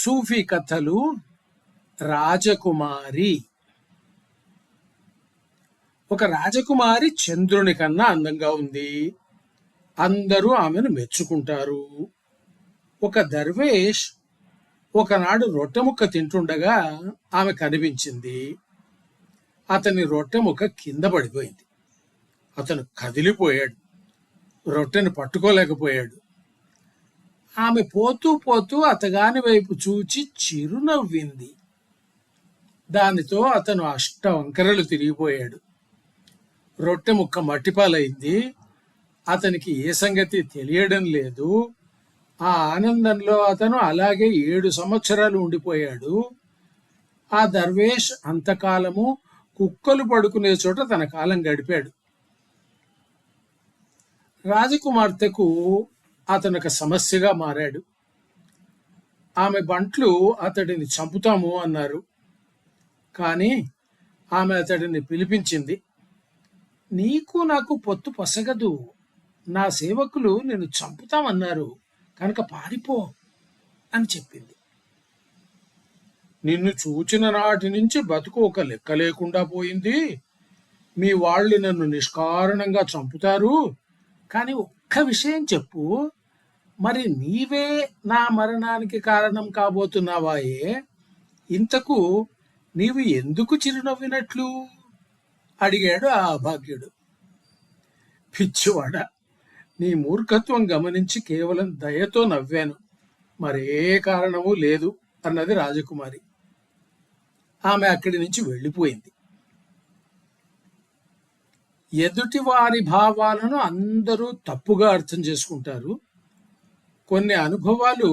సూఫీ కథలు రాజకుమారి. ఒక రాజకుమారి చంద్రుని కన్నా అందంగా ఉంది. అందరూ ఆమెను మెచ్చుకుంటారు. ఒక దర్వేష్ ఒకనాడు రొట్టె ముక్క తింటుండగా ఆమె కనిపించింది. అతని రొట్టె ముక్క కింద పడిపోయింది. అతను కదిలిపోయాడు. రొట్టెను పట్టుకోలేకపోయాడు. ఆమె పోతూ పోతూ అతగాని వైపు చూచి చిరునవ్వింది. దానితో అతను అష్ట వంకరలు తిరిగిపోయాడు. రొట్టె ముక్క మట్టిపాలైంది. అతనికి ఏ సంగతి తెలియడం లేదు. ఆ ఆనందంలో అతను అలాగే ఏడు సంవత్సరాలు ఉండిపోయాడు. ఆ దర్వేష్ అంతకాలము కుక్కలు పడుకునే చోట తన కాలం గడిపాడు. రాజకుమార్తెకు అతను ఒక సమస్యగా మారాడు. ఆమె బంట్లు అతడిని చంపుతాము అన్నారు. కానీ ఆమె అతడిని పిలిపించింది నీకు నాకు పొత్తు పొసగదు. నా సేవకులు నేను చంపుతామన్నారు. కనుక పారిపో అని చెప్పింది. నిన్ను చూచిన నాటి నుంచి బతుకు ఒక లెక్క లేకుండా పోయింది. మీ వాళ్ళు నన్ను నిష్కారణంగా చంపుతారు. కానీ ఒక్క విషయం చెప్పు. మరి నీవే నా మరణానికి కారణం కాబోతున్నావాయే ఇంతకు నీవు ఎందుకు చిరునవ్వినట్లు? అడిగాడు ఆ అభాగ్యుడు. పిచ్చివాడ నీ మూర్ఖత్వం గమనించి కేవలం దయతో నవ్వాను. మరే కారణము లేదు అన్నది రాజకుమారి. ఆమె అక్కడి నుంచి వెళ్ళిపోయింది. ఎదుటి వారి భావాలను అందరూ తప్పుగా అర్థం చేసుకుంటారు. కొన్ని అనుభవాలు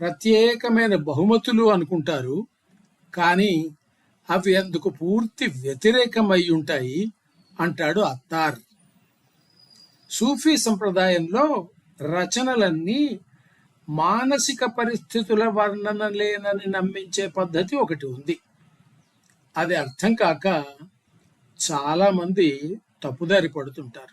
ప్రత్యేకమైన బహుమతులు అనుకుంటారు కానీ అవి అందుకు పూర్తి వ్యతిరేకమై ఉంటాయి అంటాడు అత్తార్. సూఫీ సంప్రదాయంలో రచనలన్నీ మానసిక పరిస్థితుల వర్ణన లేనని నమ్మించే పద్ధతి ఒకటి ఉంది. అది అర్థం కాక చాలామంది తప్పుదారి పడుతుంటారు.